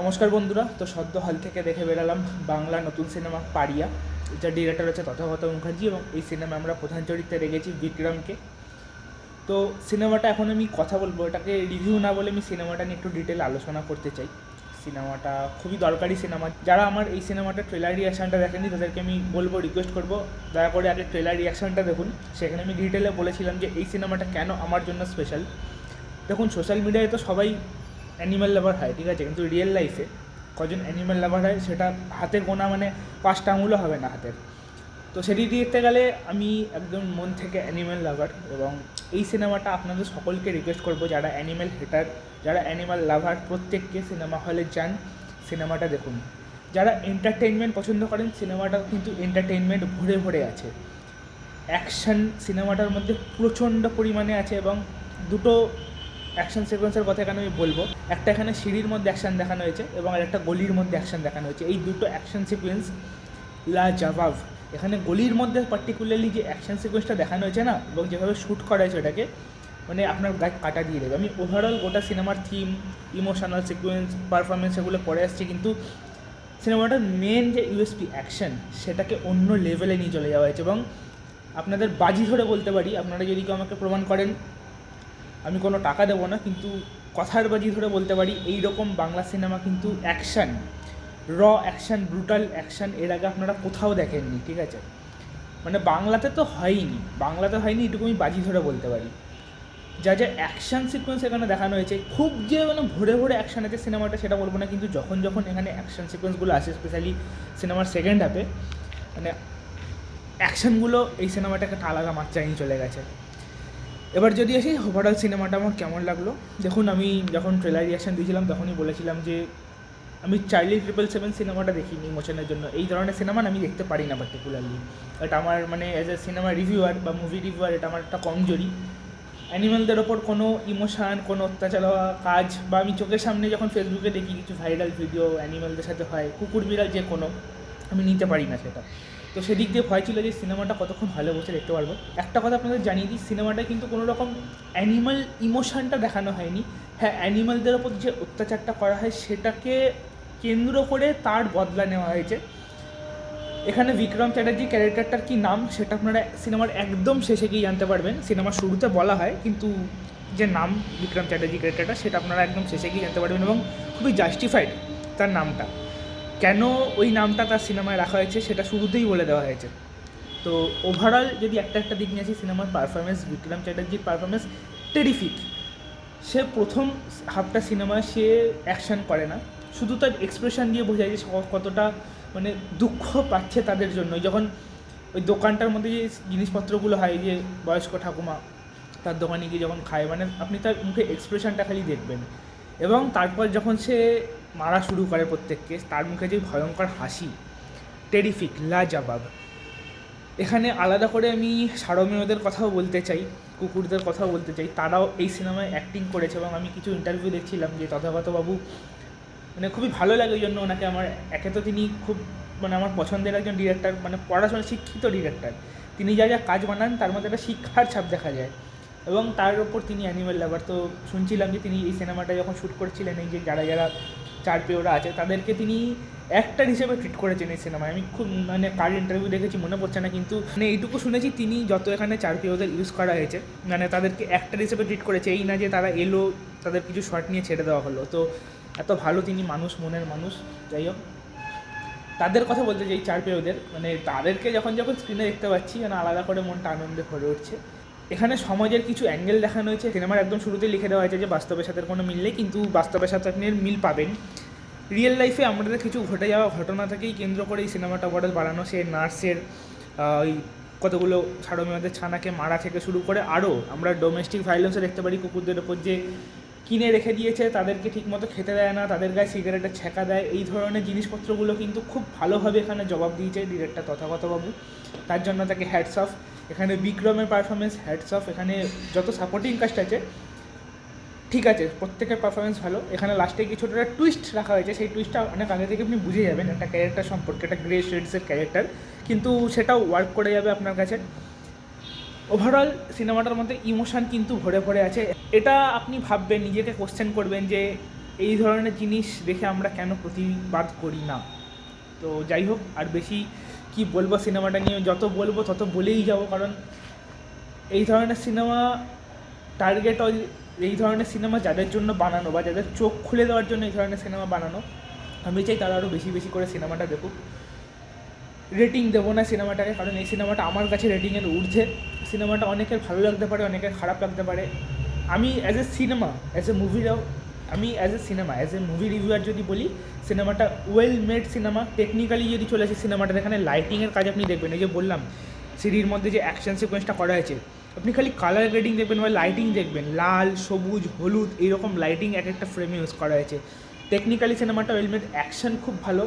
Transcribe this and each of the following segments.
নমস্কার বন্ধুরা, তো সদ্য হল থেকে দেখে বেরালাম বাংলা নতুন সিনেমা পারিয়া যার ডিরেক্টর হচ্ছে তথাগত মুখার্জি এবং এই সিনেমা আমরা প্রধান চরিত্রে রেখেছি বিক্রমকে। তো সিনেমাটা এখন আমি কথা বলব, এটাকে রিভিউ না বলে আমি সিনেমাটা নিয়ে একটু ডিটেল আলোচনা করতে চাই। সিনেমাটা খুবই দরকারি সিনেমা। যারা আমার এই সিনেমাটা ট্রেলার রিয়াকশানটা দেখেনি তাদেরকে আমি বলব রিকোয়েস্ট করব, দয়া করে আগে ট্রেলার রিয়াকশানটা দেখুন। সেখানে আমি ডিটেলে বলেছিলাম যে এই সিনেমাটা কেন আমার জন্য স্পেশাল দেখুন সোশ্যাল মিডিয়ায় তো সবাই অ্যানিম্যাল লাভার হয়, ঠিক আছে? কিন্তু রিয়েল লাইফে কজন অ্যানিম্যাল লাভার হয়, সেটা হাতে গোনা মানে পাঁচটা আঙুলও হবে না হাতের। তো সেটি দেখতে গেলে আমি একদম মন থেকে অ্যানিম্যাল লাভার এবং এই সিনেমাটা আপনাদের সকলকে রিকোয়েস্ট করব, যারা অ্যানিম্যাল হেটার যারা অ্যানিম্যাল লাভার প্রত্যেককে সিনেমা হলে যান, সিনেমাটা দেখুন। যারা এন্টারটেনমেন্ট পছন্দ করেন সিনেমাটা কিন্তু এন্টারটেনমেন্ট ভরে ভরে আছে। অ্যাকশন সিনেমাটার মধ্যে প্রচণ্ড পরিমাণে আছে এবং দুটো অ্যাকশন সিকোয়েন্সের কথা এখানে আমি বলব। একটা এখানে সিঁড়ির মধ্যে অ্যাকশন দেখানো হয়েছে এবং আর একটা গলির মধ্যে অ্যাকশন দেখানো হয়েছে। এই দুটো অ্যাকশন সিকোয়েন্স লা জাভাভ। এখানে গলির মধ্যে পার্টিকুলারলি যে অ্যাকশন সিকোয়েন্সটা দেখানো হয়েছে না, এবং যেভাবে শ্যুট করা হয়েছে ওটাকে মানে আপনার গায়ে কাটা দিয়ে দেবে। আমি ওভারঅল গোটা সিনেমার থিম ইমোশনাল সিকোয়েন্স পারফরমেন্স এগুলো পড়ে আসছি, কিন্তু সিনেমাটার মেন যে ইউএসপি অ্যাকশন সেটাকে অন্য লেভেলে নিয়ে চলে যাওয়া হয়েছে। এবং আপনাদের বাজি ধরে বলতে পারি, আপনারা যদি কেউ আমাকে প্রমাণ করেন আমি কোনো টাকা দেবো না, কিন্তু কথার বাজি ধরে বলতে পারি এই রকম বাংলা সিনেমা কিন্তু action, raw action, brutal action এর আগে আপনারা কোথাও দেখেননি, ঠিক আছে? মানে বাংলাতে তো হয়নি, বাংলাতে হয়নি এটুকু আমি বাজি ধরে বলতে পারি। যা যা অ্যাকশন সিকোয়েন্স এখানে দেখানো হয়েছে, খুব যে মানে ভরে ভরে অ্যাকশন আছে সিনেমাটা সেটা বলব না, কিন্তু যখন যখন এখানে অ্যাকশন সিকোয়েন্সগুলো আসে, স্পেশালি সিনেমার সেকেন্ড হাফে মানে অ্যাকশনগুলো এই সিনেমাটাকে একটা আলাদা মাত্রায় নিয়ে চলে গেছে। এবার যদি আসি ওভারঅল সিনেমাটা আমার কেমন লাগল? দেখুন, আমি যখন ট্রেলার রিয়াকশন দিয়েছিলাম, তখনই বলেছিলাম যে, আমি চার্লি ট্রিপল সেভেন সিনেমাটা দেখিনি ইমোশনের জন্য। এই ধরনের সিনেমা আমি দেখতে পারি না পার্টিকুলারলি এটা আমার মানে অ্যাজ এ সিনেমা রিভিউয়ার বা মুভি রিভিউয়ার এটা আমার একটা কমজোরি অ্যানিমালদের ওপর কোনো ইমোশান কোনো অত্যাচার হওয়া কাজ, বা আমি চোখের সামনে যখন ফেসবুকে দেখি কিছু ভাইরাল ভিডিও অ্যানিমালদের সাথে হয়, কুকুর বিড়াল যে কোনো, আমি নিতে পারি না সেটা। তো সেদিক দিয়ে ভয় ছিল যে সিনেমাটা কতক্ষণ হলে বসে দেখতে পারব। একটা কথা আপনাদের জানিয়ে দিই সিনেমাটা কিন্তু কোনো রকম অ্যানিমাল ইমোশনটা দেখানো হয়নি। হ্যাঁ অ্যানিমালদের ওপর যে অত্যাচারটা করা হয় সেটাকে কেন্দ্র করে তার বদলা নেওয়া হয়েছে। এখানে বিক্রম চ্যাটার্জি ক্যারেক্টারটার কি নাম সেটা আপনারা সিনেমার একদম শেষে গিয়ে জানতে পারবেন। সিনেমার শুরুতে বলা হয়, কিন্তু যে নাম বিক্রম চ্যাটার্জি ক্যারেক্টারটা সেটা আপনারা একদম শেষে গিয়ে জানতে পারবেন এবং খুবই জাস্টিফাইড তার নামটা। কেন ওই নামটা তার সিনেমায় রাখা হয়েছে সেটা শুরুতেই বলে দেওয়া হয়েছে। তো ওভারঅল যদি একটা একটা দিক নিয়ে আসি, সিনেমার পারফরমেন্স বিক্রম চ্যাটার্জির পারফরমেন্স টেরিফিক সে প্রথম হাফটা সিনেমায় সে অ্যাকশন করে না। শুধু তার এক্সপ্রেশন দিয়ে বোঝায় যে সে কতটা মানে দুঃখ পাচ্ছে তাদের জন্য যখন ওই দোকানটার মধ্যে যে জিনিসপত্রগুলো হয়, যে বয়স্ক ঠাকুমা, তার দোকানে গিয়ে যখন খায় মানে আপনি তার মুখে এক্সপ্রেশনটা খালি দেখবেন। এবং তারপর যখন সে মারা শুরু করে প্রত্যেককে, তার মুখে যে ভয়ঙ্কর হাসি টেরিফিক লা জবাব এখানে আলাদা করে আমি সারমেয়দের কথাও বলতে চাই, কুকুরদের কথাও বলতে চাই। তারাও এই সিনেমায় অ্যাক্টিং করেছে এবং আমি কিছু ইন্টারভিউ দেখছিলাম যে তথাগত বাবু মানে খুবই ভালো লাগে ওই জন্য ওনাকে আমার, একে তো তিনি খুব মানে আমার পছন্দের একজন ডিরেক্টর মানে পড়াশোনা শিক্ষিত ডিরেক্টর তিনি যা যা কাজ বানান, তার মধ্যে একটা শিক্ষার ছাপ দেখা যায়। এবং তার ওপর তিনি অ্যানিমেল লাভার তো শুনছিলাম যে তিনি এই সিনেমাটা যখন শ্যুট করছিলেন, এই যে যারা যারা চার পেওরা আছে, তাদেরকে তিনি অ্যাক্টার হিসেবে ট্রিট করেছেন এই সিনেমায় আমি খুব মানে কার ইন্টারভিউ দেখেছি মনে পড়ছে না, কিন্তু মানে এইটুকু শুনেছি তিনি যত এখানে চার পেওদের ইউজ করা হয়েছে মানে তাদেরকে অ্যাক্টার হিসেবে ট্রিট করেছে। এই না যে তারা এলো, তাদের কিছু শর্ট নিয়ে ছেড়ে দেওয়া হলো। তো এত ভালো তিনি মানুষ, মনের মানুষ, যাই হোক। তাদের কথা বলতে চাই চার পেওদের মানে তাদেরকে যখন যখন স্ক্রিনে দেখতে পাচ্ছি, যেন আলাদা করে মনটা আনন্দে ভরে উঠছে। এখানে সমাজের কিছু অ্যাঙ্গেল দেখানো হয়েছে। সিনেমার একদম শুরুতে লিখে দেওয়া হয়েছে যে বাস্তবের সাথে কোনো মিল নেই, কিন্তু বাস্তবের সাথে আপনি মিল পাবেন। রিয়েল লাইফে আমাদের কিছু ঘটে যাওয়া ঘটনা থেকেই কেন্দ্র করে এই সিনেমাটা বড় বাড়ানো সে নার্সের ওই কতগুলো সারমেয়দের ছানাকে মারা থেকে শুরু করে আরও আমরা ডোমেস্টিক ভায়োলেন্সও দেখতে পারি কুকুরদের ওপর যে কিনে রেখে দিয়েছে, তাদেরকে ঠিকমতো খেতে দেয় না, তাদের গায়ে সিগারেটের ছ্যাঁকা দেয়। এই ধরনের জিনিসপত্রগুলো কিন্তু খুব ভালোভাবে এখানে জবাব দিয়েছে ডিরেক্টর তথাগতবাবু। তার জন্য তাকে হ্যাটস অফ এখানে বিক্রমের পারফরমেন্স হ্যাটস অফ এখানে যত সাপোর্টিং কাস্ট আছে, ঠিক আছে, প্রত্যেকের পারফরমেন্স ভালো। এখানে লাস্টে কিছু একটা টুইস্ট রাখা হয়েছে, সেই টুইস্টটা অনেক আগে থেকে আপনি বুঝে যাবেন, একটা ক্যারেক্টার সম্পর্কে, একটা গ্রে শেডসের ক্যারেক্টার কিন্তু সেটাও ওয়ার্ক করে যাবে আপনার কাছে। ওভারঅল সিনেমাটার মধ্যে ইমোশান কিন্তু ভরে ভরে আছে। এটা আপনি ভাববেন, নিজেকে কোশ্চেন করবেন যে এই ধরনের জিনিস দেখে আমরা কেন প্রতিবাদ করি না? তো যাই হোক, আর বেশি কি বলব সিনেমাটা নিয়ে, যত বলব তত বলেই যাব, কারণ এই ধরনের সিনেমা টার্গেট এই ধরনের সিনেমা যাদের জন্য বানানো বা যাদের চোখ খুলে দেওয়ার জন্য এই ধরনের সিনেমা বানানো, আমি চাই তারা আরও বেশি বেশি করে সিনেমাটা দেখুক। রেটিং দেবো না সিনেমাটাকে, কারণ এই সিনেমাটা আমার কাছে রেটিংয়ের ঊর্ধ্বে। সিনেমাটা অনেকের ভালো লাগতে পারে, অনেকের খারাপ লাগতে পারে। আমি as a cinema as a মুভিরাও আমি as a cinema as a movie reviewer যদি বলি সিনেমাটা ওয়েল মেড সিনেমা টেকনিক্যালি যদি চলে আসে সিনেমাটার এখানে লাইটিংয়ের কাজ আপনি দেখবেন। এই যে বললাম, সিডির মধ্যে যে অ্যাকশন সিকোয়েন্সটা করা হয়েছে, আপনি খালি কালার গ্রেডিং দেখবেন বা লাইটিং দেখবেন, লাল, সবুজ, হলুদ, এইরকম লাইটিং এক একটা ফ্রেমে ইউজ করা হয়েছে। টেকনিক্যালি সিনেমাটা ওয়েল মেড অ্যাকশন খুব ভালো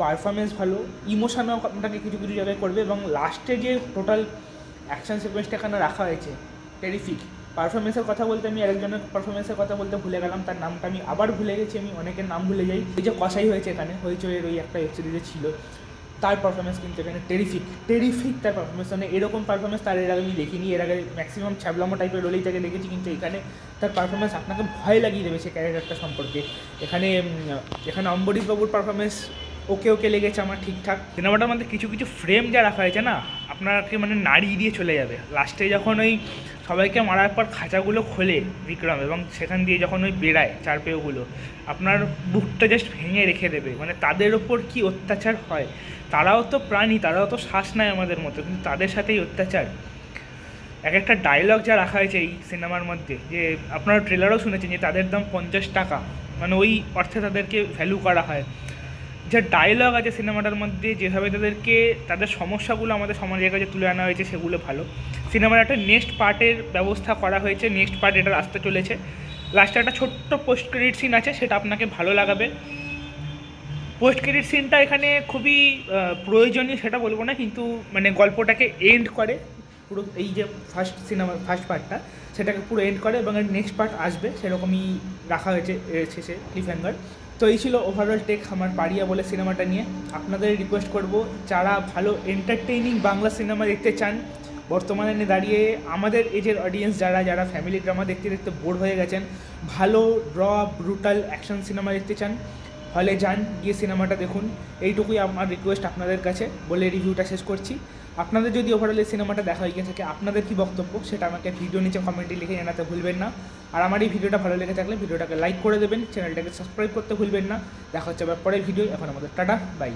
পারফরমেন্স ভালো ইমোশনও আপনাকে কিছু কিছু জায়গায় করবে এবং লাস্টে যে টোটাল অ্যাকশন সিকোয়েন্সটা এখানে রাখা হয়েছে টেরিফিক পারফরমেন্সের কথা বলতে আমি আরেকজনের পারফরমেন্সের কথা বলতে ভুলে গেলাম, তার নামটা আমি আবার ভুলে গেছি, আমি অনেকের নাম ভুলে যাই। এই যে কষাই হয়েছে এখানে, হইচইয়ের ওই একটা ওয়েব ছিল, তার পারফরমেন্স কিন্তু এখানে টেরিফিক টেরিফিক তার পারফরমেন্স মানে এরকম পারফরমেন্স তার এর আগে আমি দেখিনি, এর আগে ম্যাক্সিমাম ছ্যাবলামো টাইপের রোলেই তাকে দেখেছি, কিন্তু এখানে তার পারফরমেন্স আপনাকে ভয় লাগিয়ে দেবে সে ক্যারেক্টারটা সম্পর্কে। এখানে এখানে অম্বরীশ বাবুর পারফরমেন্স ওকে ওকে লেগেছে আমার ঠিকঠাক। সিনেমাটার মধ্যে কিছু কিছু ফ্রেম যা রাখা হয়েছে না আপনাকে মানে নাড়িয়ে দিয়ে চলে যাবে। লাস্টে যখন ওই সবাইকে মারার পর খাঁচাগুলো খোলে বিক্রম এবং সেখান দিয়ে যখন ওই বেড়ায় চার পেয়েগুলো আপনার বুকটা জাস্ট ভেঙে রেখে দেবে। মানে তাদের ওপর কি অত্যাচার হয়? তারাও তো প্রাণী, তারাও তো শ্বাস নেয় আমাদের মতো, কিন্তু তাদের সাথেই অত্যাচার। এক একটা ডায়লগ যা রাখা হয়েছে এই সিনেমার মধ্যে, যে আপনারা ট্রেলারও শুনেছেন যে তাদের দাম পঞ্চাশ টাকা। মানে ওই অর্থে তাদেরকে ভ্যালু করা হয়। যে ডায়লগ আছে সিনেমাটার মধ্যে, যেভাবে তাদেরকে, তাদের সমস্যাগুলো আমাদের সমাজের কাছে তুলে আনা হয়েছে, সেগুলো ভালো। সিনেমার একটা নেক্সট পার্টের ব্যবস্থা করা হয়েছে নেক্সট পার্ট এটা আসতে চলেছে। লাস্টে একটা ছোট্ট পোস্ট ক্রেডিট সিন আছে, সেটা আপনাকে ভালো লাগাবে। পোস্ট ক্রেডিট সিনটা এখানে খুবই প্রয়োজনীয়, সেটা বলব না, কিন্তু মানে গল্পটাকে এন্ড করে। পুরো এই যে ফার্স্ট সিনেমা ফার্স্ট পার্টটা সেটাকে পুরো এন্ড করে এবং নেক্সট পার্ট আসবে, সেরকমই রাখা হয়েছে শেষে ক্লিফ হ্যাঙ্গার তো এই ছিল ওভারঅল টেক আমার পাড়িয়া বলে সিনেমাটা নিয়ে। আপনাদের রিকোয়েস্ট করব, যারা ভালো এন্টারটেইনিং বাংলা সিনেমা দেখতে চান, বর্তমানে দাঁড়িয়ে আমাদের এজের অডিয়েন্স যারা যারা ফ্যামিলি ড্রামা দেখতে দেখতে বোর হয়ে গেছেন, ভালো র ব্রুটাল অ্যাকশন সিনেমা দেখতে চান হলে যান, গিয়ে সিনেমাটা দেখুন। এইটুকুই আমার রিকোয়েস্ট আপনাদের কাছে। বলে রিভিউটা শেষ করছি। আপনাদের যদি ওভারঅল এই সিনেমাটা দেখা হয়ে থাকে আপনাদের কী বক্তব্য? সেটা আমাকে ভিডিও নিচে কমেন্টে লিখে জানাতে ভুলবেন না। আর আমার এই ভিডিওটা ভালো লেগে থাকলে ভিডিওটাকে লাইক করে দেবেন। চ্যানেলটাকে সাবস্ক্রাইব করতে ভুলবেন না। দেখা হচ্ছে আবার পরের ভিডিও এখন আমাদের টাটা বাই